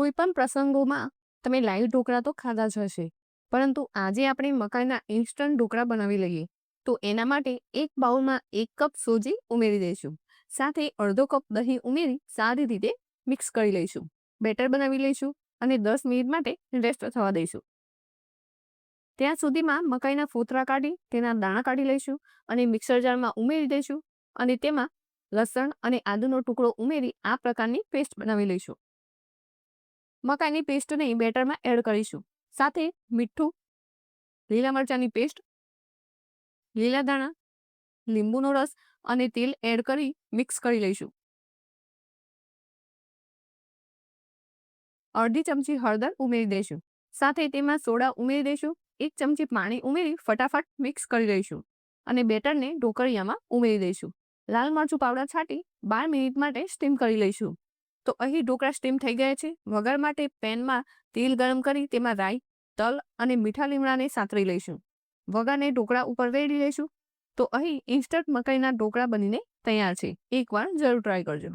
કોઈ પણ પ્રસંગોમાં તમે લાઈવ ઢોકળા તો ખાધા જ હશે. પરંતુ આજે આપણે મકાઈના ઇન્સ્ટન્ટ ઢોકળા બનાવી લઈએ. તો એના માટે એક બાઉલમાં એક કપ સોજી ઉમેરી દઈશું. સાથે અડધો કપ દહીં ઉમેરી સારી રીતે મિક્સ કરી લઈશું. બેટર બનાવી લઈશું અને દસ મિનિટ માટે રેસ્ટ થવા દઈશું. ત્યાં સુધીમાં મકાઈના ફોતરા કાઢી, તેના દાણા કાઢી લઈશું અને મિક્સર જારમાં ઉમેરી દઈશું અને તેમાં લસણ અને આદુનો ટુકડો ઉમેરી આ પ્રકારની પેસ્ટ બનાવી લઈશું. મકાઈની પેસ્ટને બેટરમાં એડ કરીશું. સાથે મીઠું, લીલા મરચાંની પેસ્ટ લીલા દાણા લીંબુનો રસ અને તેલ એડ કરી મિક્સ કરી લઈશું. અડધી ચમચી હળદર ઉમેરી દઈશું. સાથે તેમાં સોડા ઉમેરી દઈશું. એક ચમચી પાણી ઉમેરી ફટાફટ મિક્સ કરી દઈશું અને બેટરને ઢોકળિયામાં ઉમેરી દઈશું. લાલ મરચું પાવડર છાંટી બાર મિનિટ માટે સ્ટીમ કરી લઈશું. તો અહીં ઢોકળા સ્ટીમ થઈ ગયા છે. વઘાર માટે પેનમાં તેલ ગરમ કરી તેમાં રાઈ, તલ અને મીઠા લીમડાને સાંતરી લઈશું. વઘારને ઢોકળા ઉપર વેડી લઈશું. તો અહીં ઇન્સ્ટન્ટ મકાઈના ઢોકળા બનીને તૈયાર છે. એકવાર જરૂર ટ્રાય કરજો.